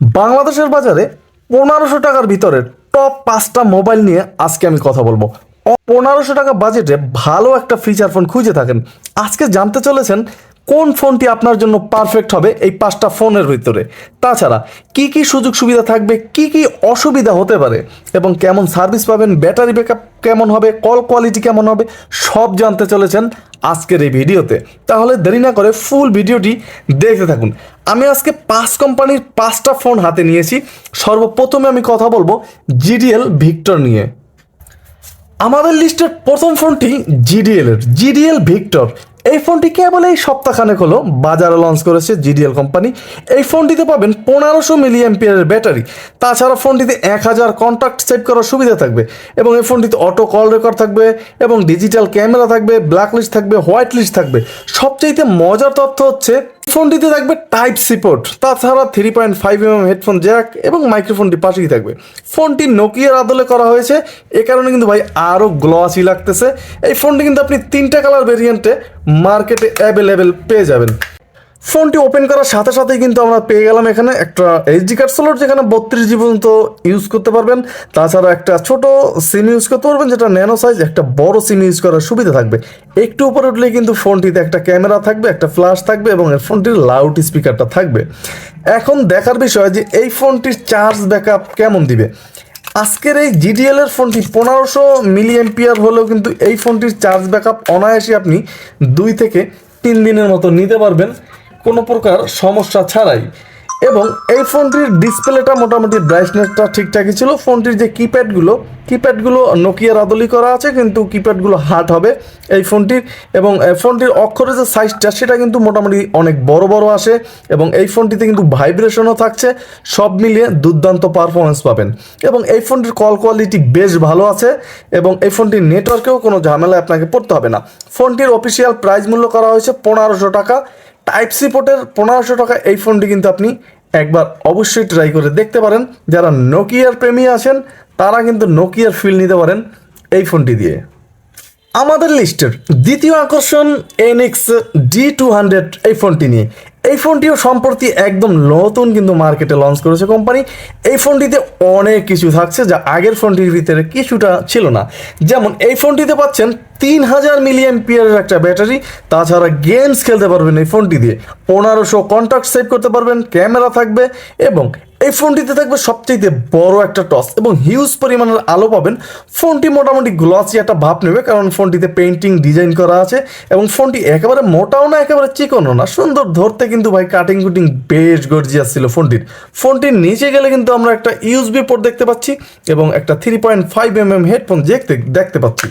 বাংলাদেশের বাজারে পনেরোশো টাকার ভিতরে টপ পাঁচটা মোবাইল নিয়ে আজকে আমি কথা বলব। পনেরোশো টাকা বাজেটে ভালো একটা ফিচার ফোন খুঁজে থাকেন। আজকে জানতে চলেছেন কোন ফোনটি আপনার জন্য পারফেক্ট হবে এই পাঁচটা ফোনের ভিতরে। তাছাড়া কি কি সুযোগ সুবিধা থাকবে, কি কি অসুবিধা হতে পারে এবং কেমন সার্ভিস পাবেন ব্যাটারি ব্যাকআপ কেমন হবে কল কোয়ালিটি কেমন হবে, সব জানতে চলেছেন আজকের এই ভিডিওতে। তাহলে দেরি না করে ফুল ভিডিওটি দেখতে থাকুন। আমি আজকে পাঁচ কোম্পানির পাঁচটা ফোন হাতে নিয়েছি। সর্বপ্রথমে আমি কথা বলব জিডিএল ভিক্টর নিয়ে। আমাদের লিস্টের প্রথম ফোনটি জিডিএল এর জিডিএল ভিক্টর। এই ফোনটি কেবল এই সপ্তাহখানেক হলো বাজারে লঞ্চ করেছে জিডিএল কোম্পানি এই ফোনটিতে পাবেন পনেরোশো মিলি এমপিয়ারের ব্যাটারি। তাছাড়া ফোনটিতে এক হাজার কন্ট্যাক্ট সেভ করার সুবিধা থাকবে এবং এই ফোনটিতে অটো কল রেকর্ড থাকবে এবং ডিজিটাল ক্যামেরা থাকবে ব্ল্যাক লিস্ট থাকবে হোয়াইট লিস্ট থাকবে। সবচেয়ে মজার তথ্য হচ্ছে ফোনটিতে থাকবে টাইপ সিপোর্ট তাছাড়া three point five M M headphone jack এবং মাইক্রোফোনটি পাশেই থাকবে। ফোনটি নোকিয়ার আদলে করা হয়েছে, এ কারণে কিন্তু ভাই আরও গ্লসি লাগতেছে। এই ফোনটি কিন্তু আপনি তিনটা কালার ভেরিয়েন্টে মার্কেটে অ্যাভেলেবেল পেয়ে যাবেন। ফোনটি ওপেন করার সাথে সাথেই কিন্তু আমরা পেয়ে গেলাম এখানে একটা এইচডি কার্ড স্লট যেখানে বত্রিশ জি পর্যন্ত ইউজ করতে পারবেন। তাছাড়া একটা ছোট সিম ইউজ করতে পারবেন, যেটা ন্যানো সাইজ একটা বড় সিম ইউজ করার সুবিধা থাকবে। একটু উপরে উঠলে কিন্তু ফোনটিতে একটা ক্যামেরা থাকবে, একটা ফ্ল্যাশ থাকবে এবং এর ফোনটির লাউড স্পিকারটা থাকবে। এখন দেখার বিষয় যে এই ফোনটির চার্জ ব্যাকআপ কেমন দিবে? আজকের এই জিডিএল এর ফোনটি পনেরোশো মিলি এমপিয়ার হলেও কিন্তু এই ফোনটির চার্জ ব্যাকআপ অনায়াসে আপনি দুই থেকে তিন দিনের মতো নিতে পারবেন। কোনো প্রকার সমস্যা ছাড়াই। এবং এই ফোনটির ডিসপ্লেটা মোটামুটি ব্রাইটনেসটা ঠিকঠাকই ছিল। ফোনটির যে কিপ্যাডগুলো কিপ্যাডগুলো নোকিয়ার আদলি করা আছে, কিন্তু কিপ্যাডগুলো হার্ড হবে এই ফোনটির। এবং ফোনটির অক্ষরের যে সাইজটা, সেটা কিন্তু মোটামুটি অনেক বড় বড় আসে। এবং এই ফোনটিতে কিন্তু ভাইব্রেশনও থাকছে। সব মিলিয়ে দুর্দান্ত পারফরমেন্স পাবেন। এবং এই ফোনটির কল কোয়ালিটি বেশ ভালো আছে। এবং এই ফোনটির নেটওয়ার্কেও কোনো ঝামেলা আপনাকে পড়তে হবে না। ফোনটির অফিসিয়াল প্রাইস মূল্য করা হয়েছে পনেরোশো টাকা। টাইপ সি পোর্টের পনেরোশো টাকা এই ফোনটি কিন্তু আপনি একবার অবশ্যই ট্রাই করে দেখতে পারেন। যারা নোকিয়ার প্রেমী আছেন, তারা কিন্তু নোকিয়ার ফিল নিতে পারেন এই ফোনটি দিয়ে। আমাদের লিস্টের দ্বিতীয় আকর্ষণ এনএক্স ডি টু হান্ড্রেড এই ফোনটি নিয়ে। এই ফোনটিও সম্প্রতি একদম নতুন কিন্তু মার্কেটে লঞ্চ করেছে কোম্পানি এই ফোনটিতে অনেক কিছু থাকছে যা আগের ফোনটির ভিতরে কিছুটা ছিল না। যেমন, এই ফোনটিতে পাচ্ছেন তিন হাজার মিলিয়ন পিয়ারের একটা ব্যাটারি, তাছাড়া গেমস খেলতে পারবেন এই ফোনটি দিয়ে। পনেরোশো কন্ট্যাক্ট সেভ করতে পারবেন, ক্যামেরা থাকবে এবং এই ফোনটিতে থাকবে সবচেয়ে বড় একটা টস এবং হিউজ পরিমাণের আলো পাবেন। ফোনটি মোটামুটি গ্লসি একটা ভাব নেবে কারণ ফোনটিতে পেন্টিং ডিজাইন করা আছে এবং ফোনটি একেবারে মোটাও না, একেবারে চিকনও না। সুন্দর ধরতে কিন্তু ভাই কাটিং কুটিং বেশ গর্জিয়াস ছিল ফোনটির। ফোনটির নিচে গেলে কিন্তু আমরা একটা ইউএসবি পোর্ট দেখতে পাচ্ছি এবং একটা three point five M M headphone দেখতে দেখতে পাচ্ছি।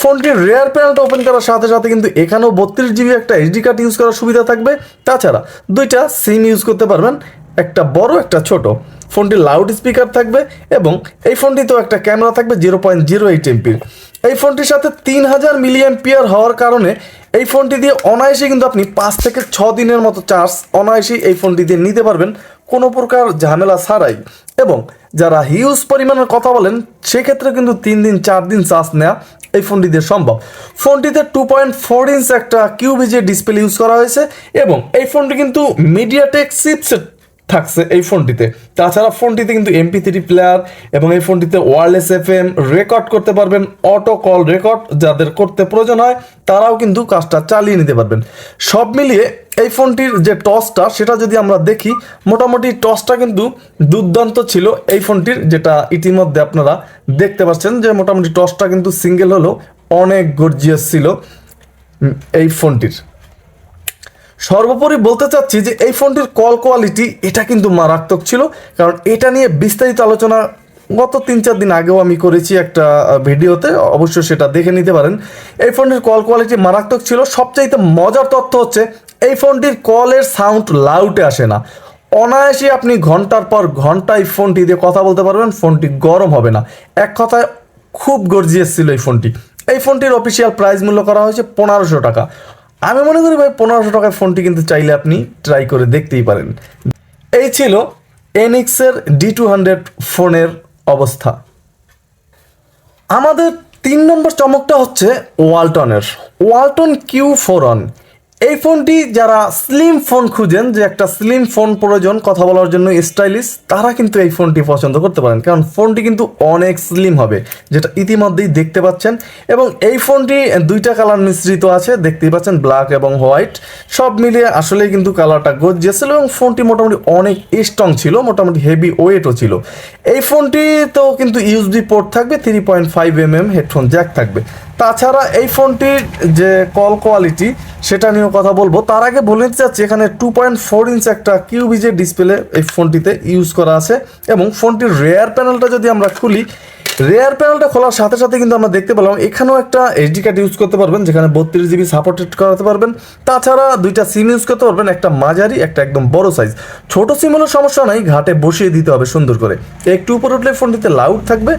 ফোনটির রেয়ার প্যানেলটা ওপেন করার সাথে সাথে কিন্তু এখানেও বত্রিশ জিবি একটা এইচডি কার্ড ইউজ করার সুবিধা থাকবে। তাছাড়া দুইটা সিম ইউজ করতে পারবেন। একটা বড়, একটা ছোট। ফোনটির লাউড স্পিকার থাকবে এবং এই ফোনটিতেও একটা ক্যামেরা থাকবে জিরো পয়েন্ট জিরো এইট এমপির এই ফোনটির সাথে তিন হাজার মিলিয়ন পিয়ার হওয়ার কারণে এই ফোনটি দিয়ে অনায়াসে কিন্তু আপনি পাঁচ থেকে ছ দিনের মতো চার্জ অনায়াসেই এই ফোনটি দিয়ে নিতে পারবেন, কোনো প্রকার ঝামেলা ছাড়াই। এবং যারা হিউজ পরিমাণের কথা বলেন, সেক্ষেত্রে কিন্তু তিন দিন, চার দিন চার্জ নেওয়া এই ফোনটি দিয়ে সম্ভব। ফোনটিতে টু পয়েন্ট ফোর ইঞ্চ একটা কিউবিজে ডিসপ্লে ইউজ করা হয়েছে এবং এই ফোনটি কিন্তু মিডিয়াটেক চিপসেট থাকছে এই ফোনটিতে। তাছাড়া ফোনটিতে কিন্তু এমপি থ্রি প্লেয়ার এবং এই ফোনটিতে ওয়ারলেস এফ এম রেকর্ড করতে পারবেন অটো কল রেকর্ড যাদের করতে প্রয়োজন হয়, তারাও কিন্তু কাজটা চালিয়ে নিতে পারবেন। সব মিলিয়ে এই ফোনটির যে টসটা, সেটা যদি আমরা দেখি, মোটামুটি টসটা কিন্তু দুর্দান্ত ছিল এই ফোনটির, যেটা ইতিমধ্যে আপনারা দেখতে পাচ্ছেন যে মোটামুটি টসটা কিন্তু সিঙ্গেল হলো, অনেক গর্জিয়াস ছিল এই ফোনটির। সর্বোপরি বলতে চাচ্ছি যে এই ফোনটির কল কোয়ালিটি এটা কিন্তু মারাত্মক ছিল, কারণ এটা নিয়ে বিস্তারিত আলোচনা গত তিন চার দিন আগেও আমি করেছি একটা ভিডিওতে, অবশ্যই সেটা দেখে নিতে পারেন। এই ফোনটির কল কোয়ালিটি মারাত্মক ছিল। সবচাইতে মজার তথ্য হচ্ছে, এই ফোনটির কলের সাউন্ড লাউটে আসে না। অনায়াসে আপনি ঘণ্টার পর ঘণ্টা এই ফোনটি দিয়ে কথা বলতে পারবেন, ফোনটি গরম হবে না। এক কথায়, খুব গর্জিয়াস ছিল এই ফোনটি। এই ফোনটির অফিসিয়াল প্রাইস মূল্য করা হয়েছে পনেরোশো টাকা। আমি মনে করি ভাই, পনেরোশো টাকার ফোনটি কিন্তু চাইলে আপনি ট্রাই করে দেখতেই পারেন। এই ছিল এনএক্সের ডি টু হান্ড্রেড ফোনের অবস্থা। আমাদের তিন নম্বর চমকটা হচ্ছে ওয়ালটনের। ওয়ালটন কিউ ফোর অন এই ফোনটি যারা স্লিম ফোন খুঁজেন, যে একটা স্লিম ফোন প্রয়োজন, কথা বলার জন্য স্টাইলিশ তারা কিন্তু এই ফোনটি পছন্দ করতে পারেন। কারণ ফোনটি কিন্তু অনেক স্লিম হবে, যেটা ইতিমধ্যেই দেখতে পাচ্ছেন। এবং এই ফোনটি দুইটা কালার মিশ্রিত আছে, দেখতেই পাচ্ছেন ব্ল্যাক এবং হোয়াইট সব মিলিয়ে আসলেই কিন্তু কালারটা গর্জিয়াস ছিল এবং ফোনটি মোটামুটি অনেক স্ট্রং ছিল, মোটামুটি হেভি ওয়েটও ছিল। এই ফোনটি তো কিন্তু ইউএসবি পোর্ট থাকবে three point five M M headphone jack থাকবে। তাছাড়া এই ফোনটির যে কল কোয়ালিটি সেটা নিয়েও কথা বলব। তার আগে বলে নিতে চাচ্ছি, এখানে টু পয়েন্ট ফোর ইঞ্চ একটা কিউবিজের ডিসপ্লে এই ফোনটিতে ইউজ করা আছে এবং ফোনটির রেয়ার প্যানেলটা যদি আমরা খুলি রেয়ার প্যানেলটা খোলার সাথে সাথে কিন্তু আমরা দেখতে পেলাম এখানেও একটা এইচডি কার্ড ইউজ করতে পারবেন, যেখানে বত্রিশ জিবি সাপোর্টেড করাতে পারবেন। তাছাড়া দুইটা সিম ইউজ করতে পারবেন, একটা মাঝারি, একটা একদম বড় সাইজ ছোট সিম হলেও সমস্যা নাই, ঘাটে বসিয়ে দিতে হবে সুন্দর করে। একটু উপরে উঠলে ফোনটিতে লাউড থাকবে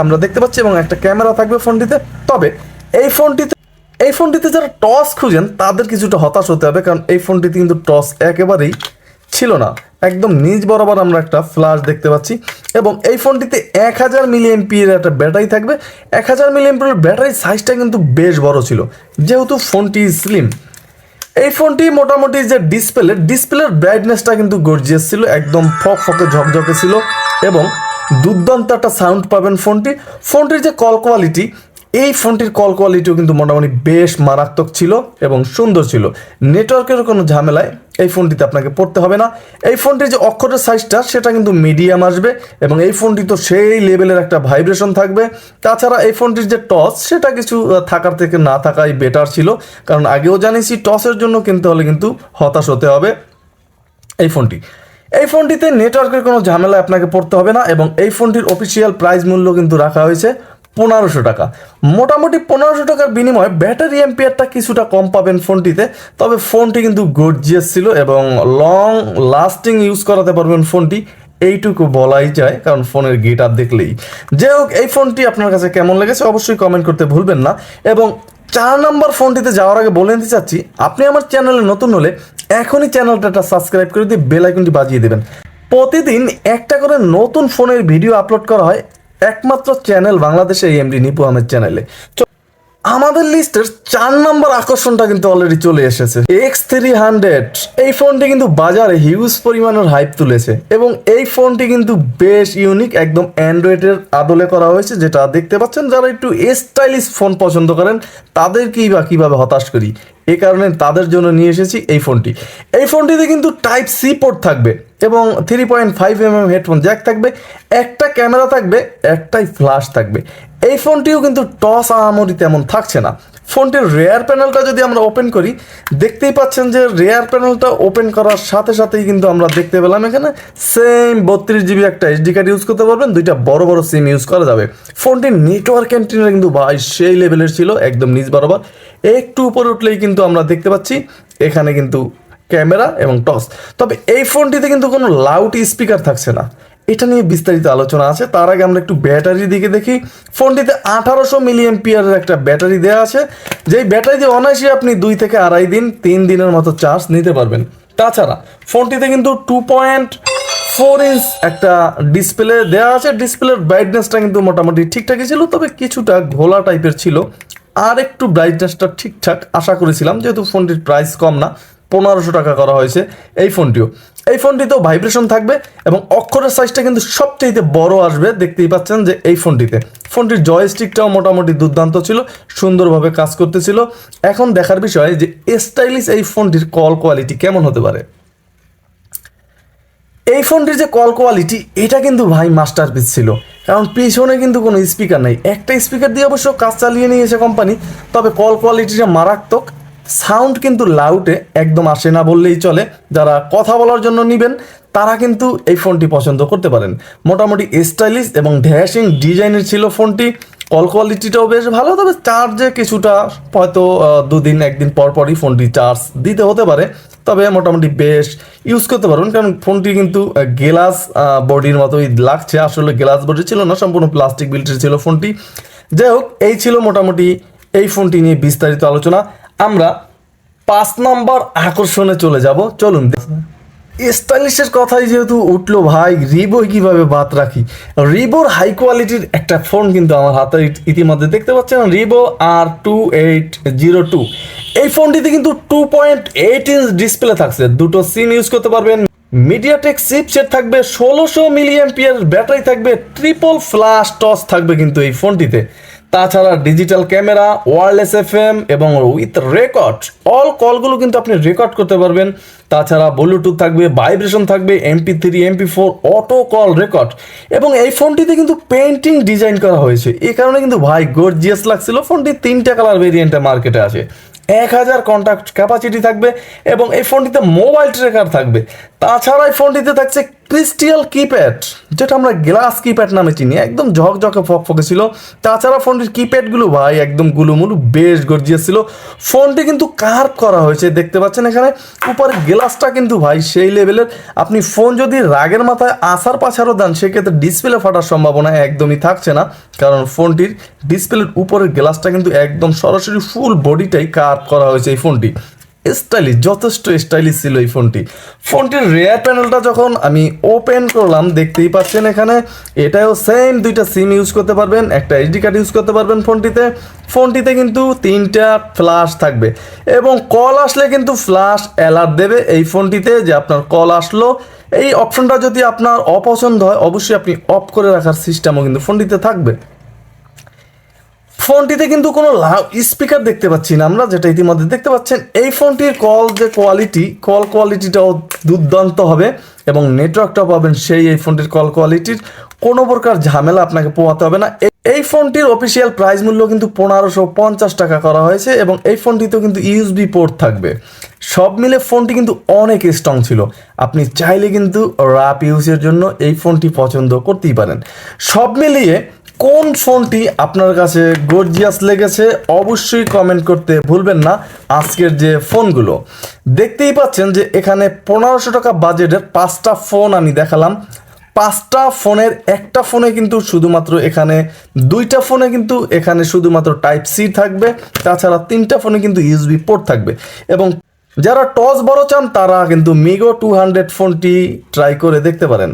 আমরা দেখতে পাচ্ছি এবং একটা ক্যামেরা থাকবে ফোনটিতে। তবে এই ফোনটিতে এই ফোনটিতে যারা টস খুঁজেন, তাদের কিছুটা হতাশ হতে হবে কারণ এই ফোনটিতে কিন্তু টস একেবারেই ছিল না। একদম নিজ বরাবর আমরা একটা ফ্ল্যাশ দেখতে পাচ্ছি এবং এই ফোনটিতে এক হাজার মিলি এমপির একটা ব্যাটারি থাকবে। এক হাজার মিলি এমপির ব্যাটারি সাইজটা কিন্তু বেশ বড় ছিল, যেহেতু ফোনটি স্লিম এই ফোনটি মোটামুটি যে ডিসপ্লে ডিসপ্লের ব্রাইটনেসটা কিন্তু গর্জিয়াস ছিল, একদম ফক ফকে ঝকঝকে ছিল এবং দুর্দান্ত একটা সাউন্ড পাবেন ফোনটি। ফোনটির যে কল কোয়ালিটি এই ফোনটির কল কোয়ালিটিও কিন্তু মোটামুটি বেশ মারাত্মক ছিল এবং সুন্দর ছিল। নেটওয়ার্কের কোনো ঝামেলায় এই ফোনটিতে আপনাকে পড়তে হবে না। এই ফোনটির যে অক্ষরের সাইজটা সেটা কিন্তু মিডিয়াম আসবে এবং এই ফোনটি তো সেই লেভেলের একটা ভাইব্রেশন থাকবে। তাছাড়া এই ফোনটির যে টস সেটা কিছু থাকার থেকে না থাকাই বেটার ছিল। কারণ আগেও জানিয়েছি টসের জন্য কিনতে হলে কিন্তু হতাশ হতে হবে। এই ফোনটি এই ফোনটিতে নেটওয়ার্কের কোনো ঝামেলা আপনাকে পড়তে হবে না এবং এই ফোনটির অফিসিয়াল প্রাইস মূল্য কিন্তু রাখা হয়েছে পনেরোশো টাকা। মোটামুটি পনেরোশো টাকার বিনিময়ে ব্যাটারি এম্পিয়ারটা কিছুটা কম পাবেন ফোনটিতে, তবে ফোনটি কিন্তু গর্জিয়াস ছিল এবং লং লাস্টিং ইউজ করাতে পারবেন ফোনটি, এইটুকু বলাই যায়, কারণ ফোনের গেট আপ দেখলেই। যাই হোক, এই ফোনটি আপনার কাছে কেমন লেগেছে অবশ্যই কমেন্ট করতে ভুলবেন না এবং চার নম্বর ফোনটিতে যাওয়ার আগে বলে নিতে চাচ্ছি, আপনি আমার চ্যানেলে নতুন হলে এখনই চ্যানেলটা সাবস্ক্রাইব করে দিয়ে বেল আইকনটি বাজিয়ে দেবেন। প্রতিদিন একটা করে নতুন ফোনের ভিডিও আপলোড করা হয়, একমাত্র চ্যানেল বাংলাদেশে এমডি নিপু আহমেদ চ্যানেলে। আমাদের লিস্টের চার নম্বর আকর্ষণটা কিন্তু অলরেডি চলে এসেছে। এক্স থ্রি হান্ড্রেড এই ফোনটি কিন্তু বাজারে হিউজ পরিমাণের হাইপ তুলেছে এবং এই ফোনটি কিন্তু বেশ ইউনিক একদম অ্যান্ড্রয়েডের আদলে করা হয়েছে, যেটা দেখতে পাচ্ছেন যারা একটু স্টাইলিশ ফোন পছন্দ করেন, তাদেরকেই বা কীভাবে হতাশ করি? এই কারণে তাদের জন্য নিয়ে এসেছি এই ফোনটি। এই ফোনটিতে কিন্তু টাইপ সি পোর্ট থাকবে এবং three point five M M headphone jack থাকবে, একটা ক্যামেরা থাকবে, একটাই ফ্ল্যাশ থাকবে। এই ফোনটিও কিন্তু টস আহামরি তেমন থাকছে না। ফোনটির রেয়ার প্যানেলটা যদি আমরা ওপেন করি, দেখতেই পাচ্ছেন যে রেয়ার প্যানেলটা ওপেন করার সাথে সাথেই কিন্তু আমরা দেখতে পেলাম এখানে সেম বত্রিশ জিবি একটা এইচডি কার্ড ইউজ করতে পারবেন, দুইটা বড় বড় সিম ইউজ করা যাবে। ফোনটির নেটওয়ার্ক অ্যান্টিনা কিন্তু ভাই সেই লেভেলের ছিল, একদম নিজ বরাবর। একটু উপরে উঠলেই কিন্তু আমরা দেখতে পাচ্ছি, এখানে কিন্তু ক্যামেরা এবং টস তবে এই ফোনটিতে কিন্তু কোনো লাউড স্পিকার থাকছে না। এটা নিয়ে বিস্তারিত আলোচনা আছে। তার আগে আমরা একটু ব্যাটারির দিকে দেখি। ফোনটিতে আঠারোশো মিলিয়ন এমপিয়ারের একটা ব্যাটারি দেওয়া আছে। যেই ব্যাটারি দিয়ে অনায়াসে আপনি দুই থেকে আড়াই দিন, তিন দিনের মতো চার্জ নিতে পারবেন। তাছাড়া, ফোনটিতে কিন্তু টু পয়েন্ট ফোর ইঞ্চ একটা ডিসপ্লে দেওয়া আছে। ডিসপ্লের ব্রাইটনেসটা কিন্তু মোটামুটি ঠিকঠাকই ছিল, তবে কিছুটা ঘোলা টাইপের ছিল। আর একটু ব্রাইটনেসটা ঠিকঠাক আশা করেছিলাম, যেহেতু ফোনটির প্রাইস কম না, পনেরোশো টাকা করা হয়েছে এই ফোনটিও। এই ফোনটিতেও ভাইব্রেশন থাকবে এবং অক্ষরের সাইজটা কিন্তু সবচেয়ে বড় আসবে। দেখতেই পাচ্ছেন যে এই ফোনটিতে। ফোনটির জয়স্টিকটাও মোটামুটি দুর্দান্ত ছিল, সুন্দরভাবে কাজ করতেছিল। এখন দেখার বিষয় যে স্টাইলিশ এই ফোনটির কল কোয়ালিটি কেমন হতে পারে? এই ফোনটির যে কল কোয়ালিটি এটা কিন্তু ভাই মাস্টারপিস ছিল। কারণ পিছনে কিন্তু কোনো স্পিকার নেই। একটা স্পিকার দিয়ে অবশ্য কাজ চালিয়ে নিয়েছে কোম্পানি তবে কল কোয়ালিটিটা মারাত্মক। সাউন্ড কিন্তু লাউটে একদম আসে না বললেই চলে। যারা কথা বলার জন্য নেবেন, তারা কিন্তু এই ফোনটি পছন্দ করতে পারেন। মোটামুটি স্টাইলিশ এবং ড্যাশিং ডিজাইনের ছিল ফোনটি। কল কোয়ালিটিটাও বেশ ভালো, তবে চার্জে কিছুটা হয়তো দুদিন, একদিন পর পরই ফোনটি চার্জ দিতে হতে পারে। তবে মোটামুটি বেশ ইউজ করতে পারবেন, কারণ ফোনটি কিন্তু গ্লাস বডির মতোই লাগছে। আসলে গ্লাস বডি ছিল না, সম্পূর্ণ প্লাস্টিক বিল্টের ছিল ফোনটি। যাই হোক, এই ছিল মোটামুটি এই ফোনটি নিয়ে বিস্তারিত আলোচনা। আমরা পাঁচ নম্বর আকর্ষণে চলে যাব। চলুন স্টাইলিশের কথাই যেহেতু উঠল, ভাই রিবো কীভাবে বাদ রাখি? রিবোর হাই কোয়ালিটির একটা ফোন কিন্তু আমার হাতে ইতিমধ্যে দেখতে পাচ্ছেন, Ribo R two eight zero two. এই ফোনটিতে কিন্তু two point eight inch display থাকছে। দুটো সিম ইউজ করতে পারবেন। মিডিয়াটেক চিপসেট থাকবে, ষোলোশো মিলিয়ন পিয়ার ব্যাটারি থাকবে ট্রিপল ফ্লাশ টস থাকবে কিন্তু এই ফোনটিতে তাছাড়া digital camera wireless F M এবং উইথ রেকর্ড অল কলগুলো কিন্তু আপনি রেকর্ড করতে পারবেন। তাছাড়া ব্লুটুথ থাকবে ভাইব্রেশন থাকবে MP three MP four auto call record এবং এই ফোনটিতে কিন্তু পেন্টিং ডিজাইন করা হয়েছে। এই কারণে কিন্তু ভাই গর্জিয়াস লাগছিল। ফোনটি তিনটা কালার ভেরিয়েন্টে মার্কেটে আছে। এক হাজার কন্ট্যাক্ট ক্যাপাসিটি থাকবে এবং এই ফোনটিতে মোবাইল ট্রেকার থাকবে। তাছাড়া এই ফোনটিতে থাকছে ক্রিস্টিয়াল কিপ্যাড যেটা আমরা গ্লাস কিপ্যাড নামে চিনি। একদম ঝকঝকে ফকফকে ছিল। তাছাড়া ফোনটির কিপ্যাডগুলো ভাই একদম গুলুমুলু, বেশ গর্জিয়াস ছিল। ফোনটি কিন্তু কার্ভ করা হয়েছে, দেখতে পাচ্ছেন এখানে। উপরে গ্লাসটা কিন্তু ভাই সেই লেভেলের আপনি ফোন যদি রাগের মাথায় আসার পাছাড়ও দেন, সেক্ষেত্রে ডিসপ্লে ফাটার সম্ভাবনা একদমই থাকছে না। কারণ ফোনটির ডিসপ্লের উপরের গ্লাসটা কিন্তু একদম সরাসরি ফুল বডিটাই কার্ভ করা হয়েছে এই ফোনটি স্টাইলিশ, যথেষ্ট স্টাইলিশ ছিল এই ফোনটি। ফোনটির রেয়ার প্যানেলটা যখন আমি ওপেন করলাম, দেখতেই পাচ্ছেন এখানে, এটাও সেম দুইটা সিম ইউজ করতে পারবেন, একটা এইচডি কার্ড ইউজ করতে পারবেন ফোনটিতে। ফোনটিতে কিন্তু তিনটা ফ্ল্যাশ থাকবে এবং কল আসলে কিন্তু ফ্ল্যাশ অ্যালার্ট দেবে এই ফোনটিতে যে আপনার কল আসলো। এই অপশনটা যদি আপনার অপছন্দ হয়, অবশ্যই আপনি অফ করে রাখার সিস্টেমও কিন্তু ফোনটিতে থাকবে। ফোনটিতে কিন্তু কোনো স্পিকার দেখতে পাচ্ছি না আমরা, যেটা ইতিমধ্যে দেখতে পাচ্ছেন। এই ফোনটির কল যে কোয়ালিটি কল কোয়ালিটিটাও দুর্দান্ত হবে এবং নেটওয়ার্কটাও পাবেন সেই এই ফোনটির কল কোয়ালিটির কোনো প্রকার ঝামেলা আপনাকে পোয়াতে হবে না। এই- এই ফোনটির অফিসিয়াল প্রাইস মূল্য কিন্তু পনেরোশো পঞ্চাশ টাকা করা হয়েছে এবং এই ফোনটিতেও কিন্তু ইউএসবি পোর্ট থাকবে। সব মিলে ফোনটি কিন্তু অনেক স্ট্রং ছিল। আপনি চাইলে কিন্তু র্যাপ ইউজের জন্য এই ফোনটি পছন্দ করতেই পারেন। সব মিলিয়ে কোন ফোনটি আপনার কাছে গর্জিয়াস লেগেছে অবশ্যই কমেন্ট করতে ভুলবেন না আজকের যে ফোনগুলো। দেখতেই পাচ্ছেন যে এখানে পনেরোশো টাকা বাজেটের পাঁচটা ফোন আমি দেখালাম। পাঁচটা ফোনের একটা ফোনে কিন্তু শুধুমাত্র এখানে, দুইটা ফোনে কিন্তু এখানে শুধুমাত্র টাইপ সি থাকবে, তাছাড়া তিনটা ফোনে কিন্তু ইউএসবি পোর্ট থাকবে। এবং যারা টস বড় চান, তারা কিন্তু মিগো টু হান্ড্রেড ফোনটি ট্রাই করে দেখতে পারেন।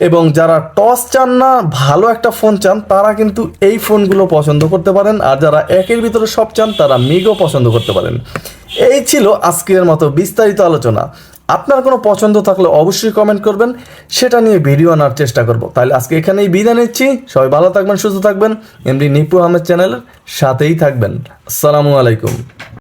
এবং যারা টস চান না, ভালো একটা ফোন চান, তারা কিন্তু এই ফোনগুলো পছন্দ করতে পারেন। আর যারা একের ভিতরে সব চান, তারা মিগো পছন্দ করতে পারেন। এই ছিল আজকের মতো বিস্তারিত আলোচনা। আপনার কোনো পছন্দ থাকলে অবশ্যই কমেন্ট করবেন। সেটা নিয়ে ভিডিও আনার চেষ্টা করব। তাহলে আজকে এখানেই বিদায় নিচ্ছি। সবাই ভালো থাকবেন, সুস্থ থাকবেন। এমনি নিপু আহমেদ চ্যানেলের সাথেই থাকবেন। আসসালামু আলাইকুম।